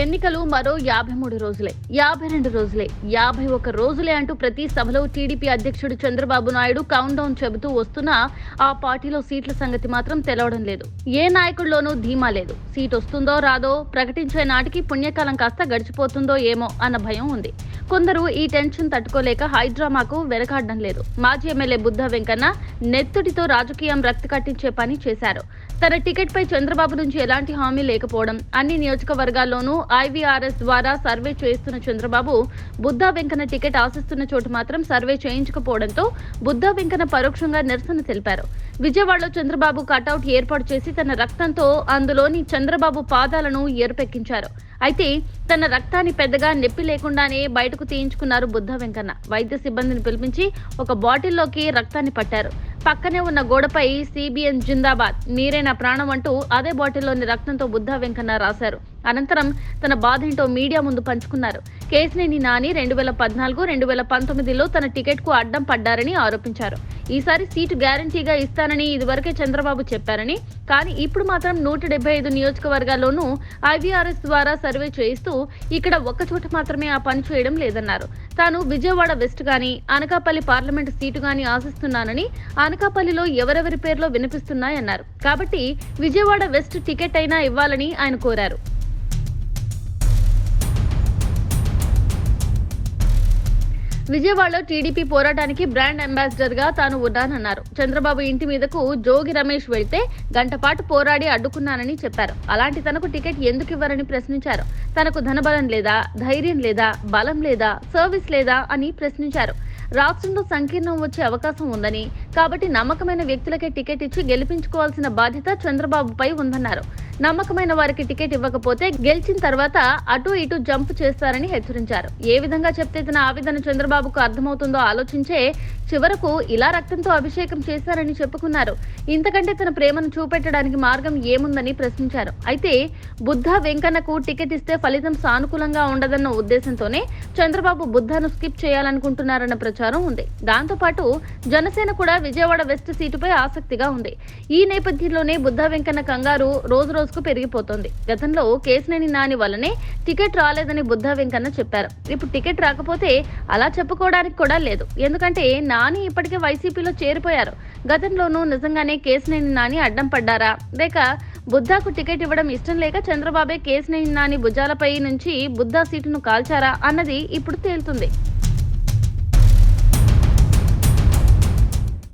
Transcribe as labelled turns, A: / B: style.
A: ఎన్నికలు మరో యాభై మూడు రోజులే యాభై రెండు రోజులే యాభై ఒక రోజులే అంటూ ప్రతి సభలో టీడీపీ అధ్యక్షుడు చంద్రబాబు నాయుడు కౌంట్ డౌన్ చెబుతూ వస్తున్నా ఆ పార్టీలో సీట్ల సంగతి మాత్రం తెలవడం లేదు. ఏ నాయకుల్లోనూ ధీమా లేదు. సీట్ వస్తుందో రాదో ప్రకటించే నాటికి పుణ్యకాలం కాస్త గడిచిపోతుందో ఏమో అన్న భయం ఉంది. కొందరు ఈ టెన్షన్ తట్టుకోలేక హైడ్రామాకు వెనకాడడం లేదు. మాజీ ఎమ్మెల్యే బుద్ధ వెంకన్న నెత్తుడితో రాజకీయం రక్తి కట్టించే పని చేశారు. తన టికెట్పై చంద్రబాబు నుంచి ఎలాంటి హామీ లేకపోవడం. అన్ని నియోజకవర్గాల్లోనూ ఐవీఆర్ఎస్ ద్వారా సర్వే చేస్తున్న చంద్రబాబు బుద్ధా వెంకన్న టికెట్ ఆశిస్తున్న చోటు మాత్రం సర్వే చేయించకపోవడంతో బుద్ధా వెంకన్న పరోక్షంగా నిరసన తెలిపారు. విజయవాడలో చంద్రబాబు కటౌట్ ఏర్పాటు చేసి తన రక్తంతో అందులోని చంద్రబాబు పాదాలను ఏర్పెక్కించారు. అయితే తన రక్తాన్ని పెద్దగా నొప్పి లేకుండానే బయటకు తీయించుకున్నారు బుద్ధ వెంకన్న. వైద్య సిబ్బందిని పిలిపించి ఒక బాటిల్లోకి రక్తాన్ని పట్టారు. పక్కనే ఉన్న గోడపై సిబిఎన్ జిందాబాద్ మీరే నా ప్రాణం అంటూ అదే బాటిల్లోని రక్తంతో బుద్ధ వెంకన్న రాశారు. అనంతరం తన బాధేంటో మీడియా ముందు పంచుకున్నారు. కేసినేని నాని రెండు వేల పద్నాలుగు రెండు వేల పంతొమ్మిదిలో తన టికెట్కు అడ్డం పడ్డారని ఆరోపించారు. ఈసారి సీటు గ్యారంటీగా ఇస్తానని ఇదివరకే చంద్రబాబు చెప్పారని కానీ ఇప్పుడు మాత్రం నూట డెబ్బై ఐదు నియోజకవర్గాల్లోనూ ఐవీఆర్ఎస్ ద్వారా సర్వే చేయిస్తూ ఇక్కడ ఒక్కచోట మాత్రమే ఆ పని చేయడం లేదన్నారు. తాను విజయవాడ వెస్ట్ కానీ అనకాపల్లి పార్లమెంటు సీటు కానీ ఆశిస్తున్నానని అనకాపల్లిలో ఎవరెవరి పేర్లో వినిపిస్తున్నాయన్నారు. కాబట్టి విజయవాడ వెస్ట్ టికెట్ అయినా ఇవ్వాలని ఆయన కోరారు. విజయవాడలో టీడీపీ పోరాటానికి బ్రాండ్ అంబాసిడర్గా తాను ఉన్నానన్నారు. చంద్రబాబు ఇంటి మీదకు జోగి రమేష్ వెళ్తే గంటపాటు పోరాడి అడ్డుకున్నానని చెప్పారు. అలాంటి తనకు టికెట్ ఎందుకు ఇవ్వరని ప్రశ్నించారు. తనకు ధనబలం లేదా ధైర్యం లేదా బలం లేదా సర్వీస్ లేదా అని ప్రశ్నించారు. రాష్ట్రంలో సంకీర్ణం వచ్చే అవకాశం ఉందని కాబట్టి నమ్మకమైన వ్యక్తులకే టికెట్ ఇచ్చి గెలిపించుకోవాల్సిన బాధ్యత చంద్రబాబుపై ఉందన్నారు. నమ్మకమైన వారికి టికెట్ ఇవ్వకపోతే గెలిచిన తర్వాత అటు ఇటు జంప్ చేస్తారని హెచ్చరించారు. ఏ విధంగా చెప్తే తన ఆవేదన చంద్రబాబుకు అర్థమవుతుందో ఆలోచించే చివరకు ఇలా రక్తంతో అభిషేకం చేశారని చెప్పుకున్నారు. ఇంతకంటే తన ప్రేమను చూపెట్టడానికి మార్గం ఏముందని ప్రశ్నించారు. అయితే బుద్ధ వెంకన్నకు టికెట్ ఇస్తే ఫలితం సానుకూలంగా ఉండదన్న ఉద్దేశంతోనే చంద్రబాబు బుద్ధను స్కిప్ చేయాలనుకుంటున్నారన్న ప్రచారం ఉంది. దాంతోపాటు జనసేన కూడా విజయవాడ వెస్ట్ సీటుపై ఆసక్తిగా ఉంది. ఈ నేపథ్యంలోనే బుద్ధ వెంకన్న కంగారు రోజు రోజుకు పెరిగిపోతోంది. గతంలో కేసినేని నాని వల్లనే టికెట్ రాలేదని బుద్ధ వెంకన్న చెప్పారు. ఇప్పుడు టికెట్ రాకపోతే అలా చెప్పుకోవడానికి కూడా లేదు. ఎందుకంటే నా నాని ఇప్పటికే వైసీపీలో చేరిపోయారు. గతంలోనూ నిజంగానే కేసినేని నాని అడ్డం పడ్డారా? లేక బుద్ధాకు టికెట్ ఇవ్వడం ఇష్టం లేక చంద్రబాబే కేసినేని నాని భుజాలపై నుంచి బుద్ధా సీటును కాల్చారా అన్నది ఇప్పుడు తేలుతుంది.